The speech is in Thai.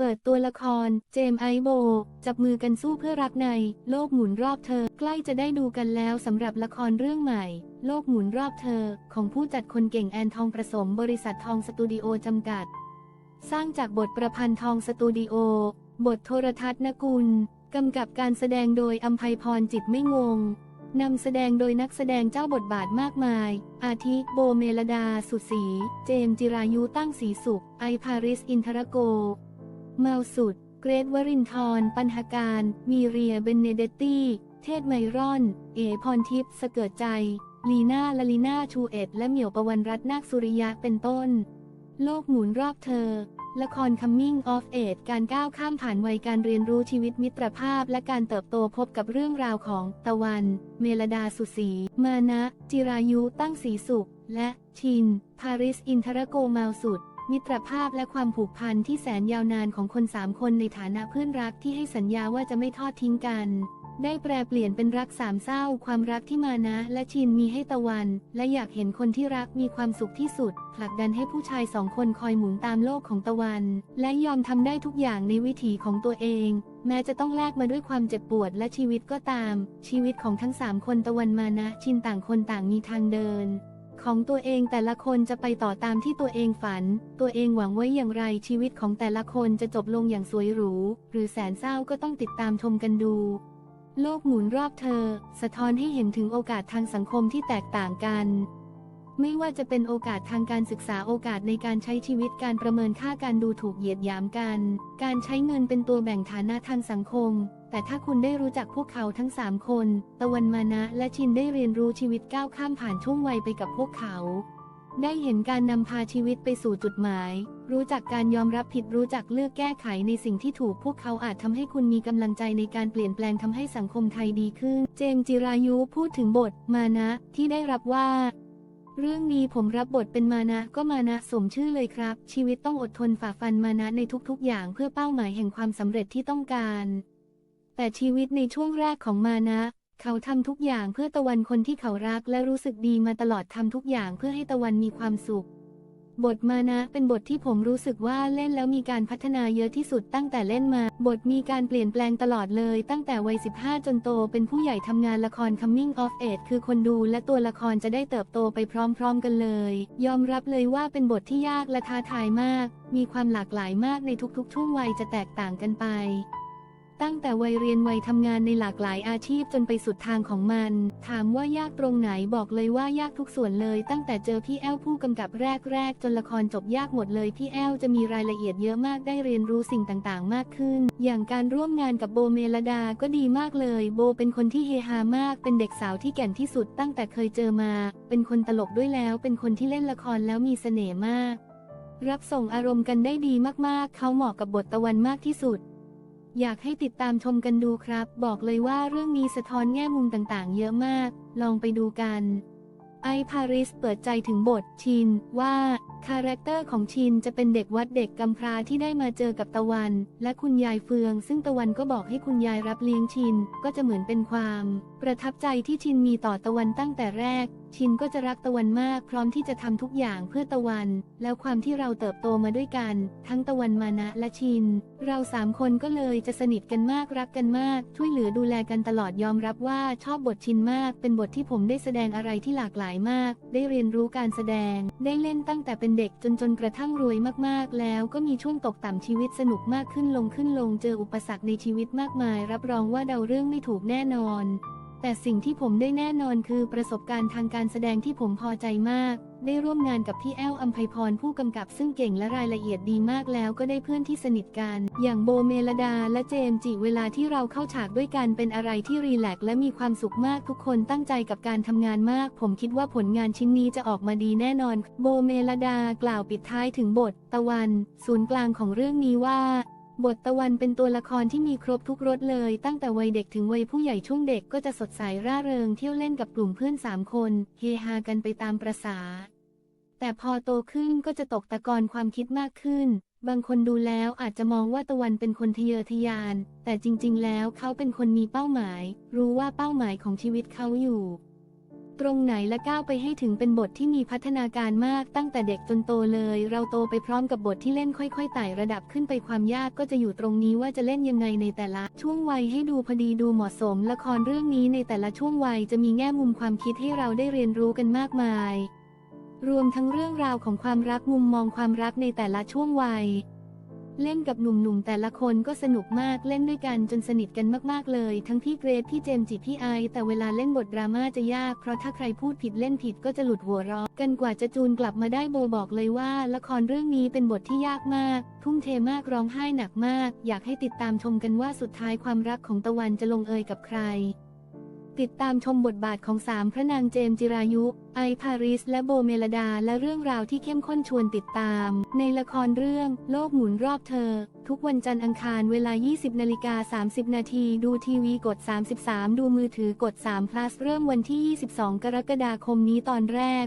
เปิดตัวละคร เจมส์ไอโบ จับมือกันสู้เพื่อรักใน โลกหมุนรอบเธอ ใกล้จะได้ดูกันแล้วสำหรับละครเรื่องใหม่ โลกหมุนรอบเธอ ของผู้จัดคนเก่งแอนทองประสมบริษัททองสตูดิโอจำกัด สร้างจากบทประพันธ์ทองสตูดิโอ บทโทรทัศน์นกุลกำกับการแสดงโดยอัมภัยพรจิตไม่งงนำแสดงโดยนักแสดงเจ้าบทบาทมากมาย อาทิ โบเมลดา สุศรีเจมส์จิรายุตั้งสีสุข ไอพาริส อินทรโก เมาสุด เกรทวรินทร์ปัญหาการ มีเรียเบนเนเดตตี้ เทศไมรอน เอพรทิพย์สเกิดใจ ลีน่าลาลีน่าชูเอ็ด และเหมียวประวันรัตน์นาคสุริยะเป็นต้น โลกหมุนรอบเธอ ละคร Coming of Age การก้าวข้ามผ่านวัยการเรียนรู้ชีวิตมิตรภาพ และการเติบโตพบกับเรื่องราวของตะวัน เมลดาสุศรีมานะ จิรายุตั้งสีสุข และชิน พาริสอินทรโกเมาสุด มิตรภาพและความผูกพันที่แสนยาวนานของคนสามคนในฐานะเพื่อนรักที่ให้สัญญาว่าจะไม่ทอดทิ้งกัน ได้แปลเปลี่ยนเป็นรักสามเศร้า ความรักที่มานะ และชินมีให้ตะวัน และอยากเห็นคนที่รักมีความสุขที่สุดผลักดันให้ผู้ชายสองคนคอยหมุนตามโลกของตะวัน และยอมทำได้ทุกอย่างในวิถีของตัวเอง แม้จะต้องแลกมาด้วยความเจ็บปวดและชีวิตก็ตาม ชีวิตของทั้งสามคนตะวันมานะ ชินต่างคนต่างมีทางเดิน ของตัวเองแต่ละคนจะไปต่อตามที่ตัวเองฝัน ตัวเองหวังไว้อย่างไรชีวิตของแต่ละคนจะจบลงอย่างสวยหรู หรือแสนเศร้าก็ต้องติดตามชมกันดู โลกหมุนรอบเธอ สะท้อนให้เห็นถึงโอกาสทางสังคมที่แตกต่างกัน ไม่ว่าจะเป็นโอกาสทางการศึกษาโอกาสในการใช้ชีวิตการประเมินค่าการดูถูกเหยียดหยามกัน การใช้เงินเป็นตัวแบ่งฐานะทางสังคม แต่ถ้าคุณได้รู้จักพวกเขาทั้งสามคน ตะวันมานะและชินได้เรียนรู้ชีวิตก้าวข้ามผ่านช่วงวัยไปกับพวกเขา ได้เห็นการนำพาชีวิตไปสู่จุดหมาย รู้จักการยอมรับผิดรู้จักเลือกแก้ไขในสิ่งที่ถูกพวกเขาอาจทำให้คุณมีกำลังใจในการเปลี่ยนแปลงทำให้สังคมไทยดีขึ้น เจมส์จิรายุพูดถึงบทมานะที่ได้รับว่า เรื่องนี้ผมรับบทเป็นมานะก็มานะสมชื่อเลยครับ ชีวิตต้องอดทนฝ่าฟันมานะในทุกๆ อย่างเพื่อเป้าหมายแห่งความสำเร็จที่ต้องการ แต่ชีวิตในช่วงแรกของมานะ เขาทำทุกอย่างเพื่อตะวันคนที่เขารักและรู้สึกดีมาตลอดทำทุกอย่างเพื่อให้ตะวันมีความสุข บทมานะเป็นบทที่ผมรู้สึกว่าเล่นแล้วมีการพัฒนาเยอะที่สุดตั้งแต่เล่นมา บทมีการเปลี่ยนแปลงตลอดเลย ตั้งแต่วัย 15 จนโต เป็นผู้ใหญ่ทำงานละคร Coming of Age คือคนดูและตัวละครจะได้เติบโตไปพร้อมๆกันเลย ยอมรับเลยว่าเป็นบทที่ยากและท้าทายมาก มีความหลากหลายมากในทุกๆ ช่วงวัยจะแตกต่างกันไป ตั้งแต่วัยเรียนวัยทำงานในหลากหลายอาชีพจนไปสุดทางของมัน ถามว่ายากตรงไหนบอกเลยว่ายากทุกส่วนเลย ตั้งแต่เจอพี่แอลผู้กำกับแรกๆ จนละครจบยากหมดเลย พี่แอลจะมีรายละเอียดเยอะมากได้เรียนรู้สิ่งต่างๆ มากขึ้น อย่างการร่วมงานกับโบเมลดาก็ดีมากเลย โบเป็นคนที่เฮฮามาก เป็นเด็กสาวที่แก่นที่สุด ตั้งแต่เคยเจอมา เป็นคนตลกด้วยแล้ว เป็นคนที่เล่นละครแล้วมีเสน่ห์มาก รับส่งอารมณ์กันได้ดีมากๆ เขาเหมาะกับบทตะวันมากที่สุด อยากให้ติดตามชมกันดูครับ บอกเลยว่าเรื่องนี้สะท้อนแง่มุมต่างๆ เยอะมาก ลองไปดูกัน ไอพาริสเปิดใจถึงบทชินว่า คาแรคเตอร์ของชินจะเป็นเด็กวัดเด็กกำพร้าที่ได้มาเจอกับตะวัน และคุณยายเฟือง ซึ่งตะวันก็บอกให้คุณยายรับเลี้ยงชิน ก็จะเหมือนเป็นความ ประทับใจที่ชินมีต่อตะวันตั้งแต่แรก ชินก็จะรักตะวันมาก พร้อมที่จะทำทุกอย่างเพื่อตะวัน แล้วความที่เราเติบโตมาด้วยกัน ทั้งตะวันมานะและชิน เราสามคนก็เลยจะสนิทกันมากรักกันมาก ช่วยเหลือดูแลกันตลอดยอมรับว่าชอบบทชินมาก เป็นบทที่ผมได้แสดงอะไรที่หลากหลายมาก ได้เรียนรู้การแสดง ได้เล่นตั้งแต่เป็นเด็กจนจนกระทั่งรวยมากๆ แล้วก็มีช่วงตกต่ำชีวิตสนุกมากขึ้นลงขึ้นลงเจออุปสรรคในชีวิตมากมาย รับรองว่าเดาเรื่องไม่ถูกแน่นอน แต่สิ่งที่ผมได้แน่นอนคือประสบการณ์ทางการแสดงที่ผมพอใจมาก ได้ร่วมงานกับพี่แอลอัมภัยพรผู้กำกับซึ่งเก่งและรายละเอียดดีมากแล้วก็ได้เพื่อนที่สนิทกัน อย่างโบเมลดาและเจมจิเวลาที่เราเข้าฉากด้วยกันเป็นอะไรที่รีแลกซ์และมีความสุขมากทุกคนตั้งใจกับการทำงานมาก ผมคิดว่าผลงานชิ้นนี้จะออกมาดีแน่นอน โบเมลดากล่าวปิดท้ายถึงบท ตะวัน ศูนย์กลางของเรื่องนี้ว่า บทตะวันเป็นตัวละครที่มีครบทุกรสเลย ตั้งแต่วัยเด็กถึงวัยผู้ใหญ่ช่วงเด็กก็จะสดใสร่าเริงเที่ยวเล่นกับกลุ่มเพื่อนสามคน เฮฮากันไปตามประษา แต่พอโตขึ้นก็จะตกตะกอนความคิดมากขึ้น บางคนดูแล้วอาจจะมองว่าตะวันเป็นคนทะเยอทะยาน แต่จริง ๆ แล้วเขาเป็นคนมีเป้าหมาย รู้ว่าเป้าหมายของชีวิตเขาอยู่ ตรงไหนและก้าวไปให้ถึงเป็นบทที่มีพัฒนาการมากตั้งแต่เด็กจนโตเลย เราโตไปพร้อมกับบทที่เล่นค่อยๆไต่ระดับขึ้นไปความยากก็จะอยู่ตรงนี้ว่าจะเล่นยังไงในแต่ละ ช่วงวัยให้ดูพอดีดูเหมาะสม ละครเรื่องนี้ในแต่ละช่วงวัยจะมีแง่มุมความคิดให้เราได้เรียนรู้กันมากมาย รวมทั้งเรื่องราวของความรักมุมมองความรักในแต่ละช่วงวัย เล่นกับหนุ่มๆแต่ละคนก็สนุกมากเล่นด้วยกันจนสนิทกันมากๆเลย ทั้งพี่เกรซพี่เจมจิพี่ไอแต่เวลาเล่นบทดราม่าจะยากเพราะถ้าใครพูดผิดเล่นผิดก็จะหลุดหัวเราะกันกว่าจะจูนกลับมาได้โบบอกเลยว่า ละครเรื่องนี้เป็นบทที่ยากมาก ทุ่มเทมากร้องไห้หนักมาก อยากให้ติดตามชมกันว่าสุดท้ายความรักของตะวันจะลงเอยกับใคร ติดตามชมบทบาทของสามพระนางเจมส์จิรายุ ไอพาริส และโบเมลดา และเรื่องราวที่เข้มข้นชวนติดตาม ในละครเรื่อง โลกหมุนรอบเธอ ทุกวันจันทร์อังคารเวลา 20นาฬิกา30 นาทีดูทีวีกด 33 ดูมือถือกด3 plus เริ่มวันที่ 22 กรกฎาคมนี้ตอนแรก